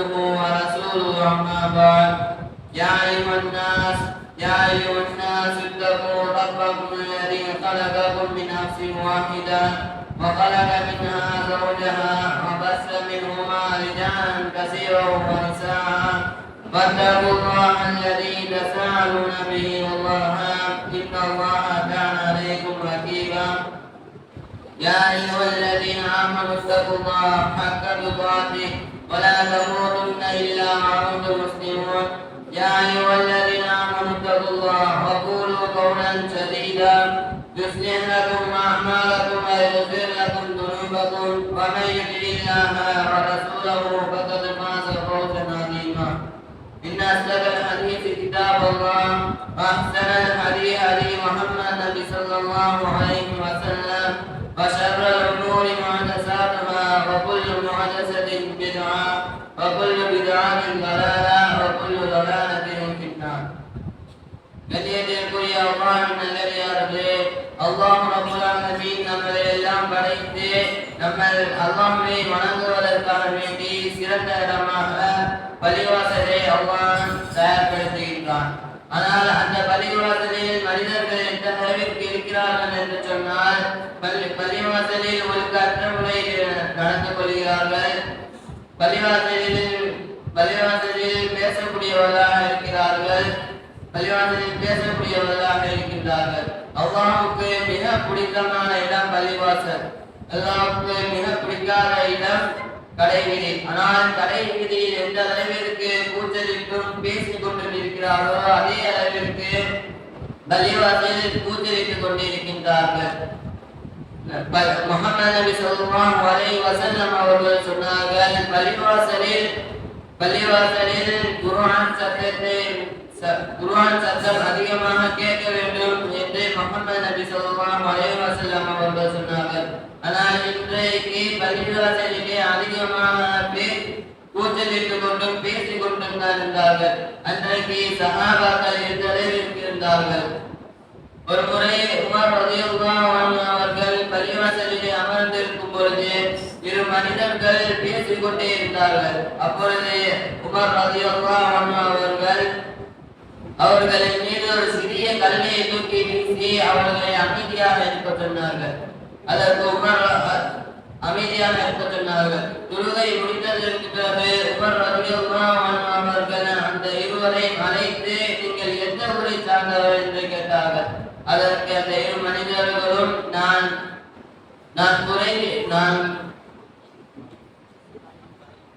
عبده ورسوله أما بعد. يا أيها الناس يا أيها الناس اتقوا ربكم الذي خلقكم من نفس واحدة وخلق منها زوجها وبث منهما رجالا كثيرا ونساء. واتقوا الله الذي تساءلون به والأرحام. إن الله كان عليكم رقيبا. يا أيها الذين آمنوا اتقوا الله حق تقاته ولا تموتن إلا وأنتم مسلمون يا أيها الذين آمنوا اتقوا الله وقولوا قولا سديدا. يصلح لكم أعمالكم ويغفر لكم ذنوبكم. ومن يطع الله ورسوله فقد فاز فوزا عظيما. إن أصدق الحديث كتاب الله وأحسن الحديث هدي محمد صلى الله عليه وسلم. بدعة ضلالة وكل ضلالة في النار கண்ணியத்திற்குரிய அல்லாஹின் நல்லடியார்களே அல்லாஹ் ரபுல் ஆலமீன் நம்மளை எல்லாம் படைத்து நம்ம அல்லாஹ்வை வணங்குவதற்காக வேண்டி சிறந்த இடமாக பள்ளிவாசலை அல்லாஹ் தயார்படுத்துகின்றான் ஆனால் அந்த பள்ளிவாசலில் மனிதர்கள் எந்த அளவிற்கு இருக்கிறார்கள் என்று சொன்னால் பள்ளி பள்ளிவாசலில் ஒழுக்கற்ற முறையில் நடந்து கொள்கிறார்கள் பள்ளிவாசலில் பள்ளிவாசலில் பேசக்கூடியவர்களாக இருக்கிறார்கள். பள்ளிவாசலில் பேசக்கூடியவர்களாக இருக்கின்றார்கள். அல்லாவுக்கு மிக பிடித்தமான இடம் பள்ளிவாசல். அல்லாவுக்கு மிக பிடிக்காத இடம் கடைவீதி. ஆனால் கடைவீதியில் எந்த அளவிற்கு கூச்சலிட்டும் பேசிக் கொண்டும் இருக்கிறார்களோ அதே அளவிற்கு பள்ளிவாசலில் கூச்சலிட்டுக் கொண்டிருக்கின்றார்கள். முகமது நபி சொல்லுவான் வரை வசல்லம் அவர்கள் சொன்னார்கள் பள்ளிவாசலில் பள்ளிவாசலில் குர்ஆன் சத்தத்தை ச- குர்ஆன் சத்தம் அதிகமாக கேட்க வேண்டும் என்று முகமது நபி ஸல்லல்லாஹு அலைஹி வஸல்லம் அவர்கள் சொன்னார்கள். ஆனால் இன்றைக்கு பள்ளிவாசலிலே அதிகமாக பேர் கூச்சலிட்டுக் கொண்டும் பேசிக் கொண்டும் தான் இருந்தார்கள். அன்றைக்கு சஹாபாக்கள் எந்த அளவிற்கு இருந்தார்கள் ஒரு முறை உமர் ரலியல்லாஹு அன்ஹு அவர்கள் பள்ளிவாசலிலே அமர்ந்திருக்கும் பொழுது இரு மனிதர்கள் பேசிக் கொண்டே இருந்தார்கள். அப்பொழுது உமர் ரலியல்லாஹு அவர்கள் அவர்களின் மீது ஒரு சிறிய கல்லையை தூக்கி வீசி அவர்களை அமைதியாக இருக்க சொன்னார்கள். அதற்கு உமர் அமைதியாக இருக்க சொன்னார்கள். தொழுகை முடித்ததற்கு பிறகு உமர் ரலியல்லாஹு அவர்கள் அந்த இருவரை அழைத்து நீங்கள் எந்த ஊரை சார்ந்தவர்? என்று கேட்டார்கள். அதற்கு அந்த இரு மனிதர்களும் நான் நான் குறை நான்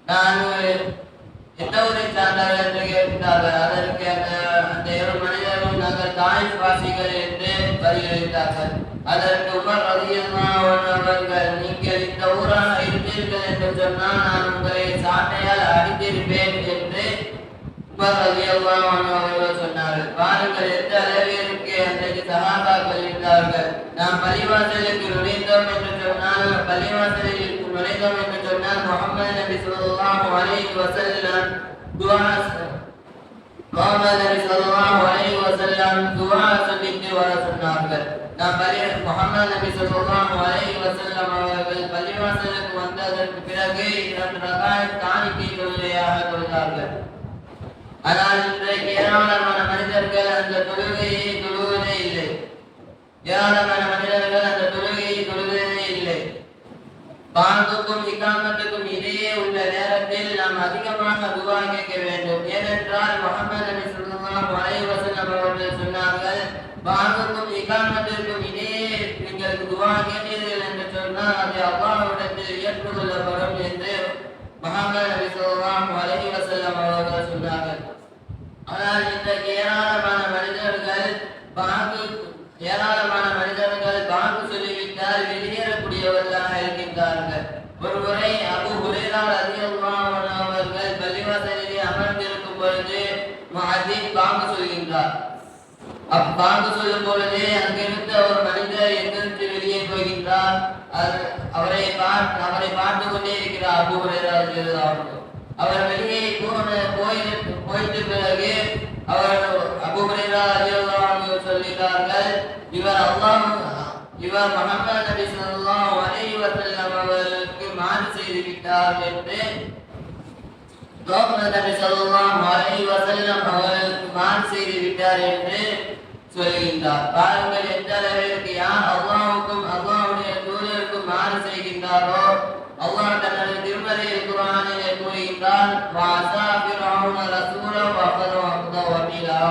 நான் எந்த ஊரை சார்ந்தவர் என்று கேட்டார்கள் அதற்கு அந்த அந்த இரு மனிதர்கள் நாங்கள் தாய் வாசிகள் என்று பரிகரித்தார்கள். அதற்கு உமர் ரலியல்லாஹு அவர்கள் நீங்கள் இந்த ஊராக இருந்தீர்கள் என்று சொன்னால் நான் உங்களை சாட்டையால் அடித்திருப்பேன் என்று உமர் ரலியல்லாஹு அவர்கள் சொன்னார்கள். பாருங்கள் எந்த அளவிற்கு அன்றைக்கு சகாபாக்கள் இருந்தார்கள்? நாம் பள்ளிவாசலுக்கு நுழைந்தோம் என்று சொன்னால் பள்ளிவாசலில் நுழைந்தோம் என்று சொன்னால் صلى الله عليه وسلم. دعاء قام النبي صلى الله عليه وسلم دعاء சொல்லிட்டு வர சொன்னார்கள் நாம் பள்ளி முகமது நபி ஸல்லல்லாஹு அலைஹி வஸல்லம் அவர்கள் பள்ளிவாசலுக்கு வந்ததற்கு பிறகு இரண்டு ரகாத் காணிக்கை தொழுகையாக தொழுதார்கள் ஆனால் இன்றைக்கு ஏராளமான மனிதர்கள் அந்த தொழுகையை தொழுவதே இல்லை. ஏராளமான மனிதர்கள் அந்த தொழுகையை தொழுவதே இல்லை. பாங்குக்கும் இக்காமத்துக்கும் இடையே உள்ள நேரத்தில் நாம் அதிகமாக துவா கேட்க வேண்டும். ஏனென்றால் முகமது நபி ஸல்லல்லாஹு அலைஹி வஸல்லம் அவர்கள் சொன்னார்கள் பாங்குக்கும் இகாமத்திற்கும் இடையே நீங்கள் துவா கேட்டீர்கள் என்று சொன்னால் அது அல்லாவிடத்தில் ஏற்றுக்கொள்ளப்படும் என்று முகமது நபி ஸல்லல்லாஹு அலைஹி வஸல்லம் அவர்கள் சொன்னார்கள் ஆனால் இன்றைக்கு ஏராளமான மனிதர்கள் பாங்கு ஏராளமான மனிதர்கள் பாங்கு சொல்லிவிட்டால் வெளியேறக்கூடியவர்களாக இருக்கின்றார்கள் ஒரு முறை அபு ஹுரேரா அப்பாங்கு சொல்லும் பொழுது அங்கிருந்து அவர் மனிதர் எங்கிருந்து வெளியே போகின்றார். அவரை பார்த்து அவரை பார்த்து கொண்டே இருக்கிறார் அபூஹுரேரா அவர் வெளியே போன போயிட்டு போயிட்ட பிறகு அவர் அபூஹுரேரா ரலியல்லாஹு சொல்லுகிறார்கள் இவர் அல்லாஹ் இவர் முஹம்மது நபி ஸல்லல்லாஹு அலைஹி வஸல்லம் அவர்களுக்கு மாறு செய்து விட்டார் என்று முஹம்மது நபி ஸல்லல்லாஹு அலைஹி வஸல்லம் அவர்களுக்கு மாறு செய்து விட்டார் என்று சொல்கின்றார். பாருங்கள் எந்த அளவிற்கு யார் அல்லாவுக்கும் அல்லாவுடைய தூதருக்கும் மாறு செய்கின்றாரோ அல்லாஹ் தனது திருமறையில் குரானிலே கூறுகின்றார் வாசா ஃபிரௌன ரசூல வஃபது வஃபது வபீலா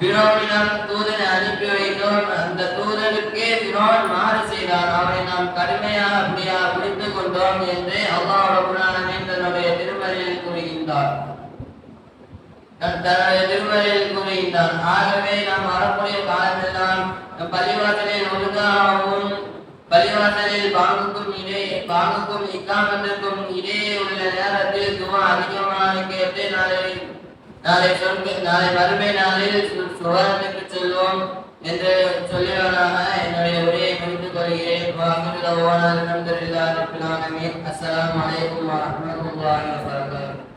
ஃபிரௌனிடம் தூதனை அனுப்பி வைத்தோம். அந்த தூதனுக்கே ஃபிரௌன் மாறு செய்தார். அவரை நாம் கடுமையாக அப்படியா பிடித்துக் கொண்டோம் என்று அல்லாஹ் ரப்பல் தன்னுடைய திருமறையில் கூறுகின்றார். தன்னுடைய திருமறையில் கூறுகின்றான் ஆகவே நாம் வரக்கூடிய காலமெல்லாம் நம் பள்ளிவாசலில் ஒழுங்காகவும் பள்ளிவாசலில் பாங்குக்கும் இடையே பாங்குக்கும் இக்காமத்திற்கும் இடையே உள்ள நேரத்தில் துவா அதிகமாக கேட்டு நாளை நாளை சொர்க்க நாளை மறுமை நாளில் சு- செல்வோம் என்று சொல்லியவனாக என்னுடைய உரையை முடித்துக் கொள்கிறேன். வாங்குகிற அல்ஹம்துலில்லாஹி ரப்பில் ஆலமீன். அஸ்லாம் வலைக்கும் வரமத்துல்லாஹி வபரகாத்துஹு.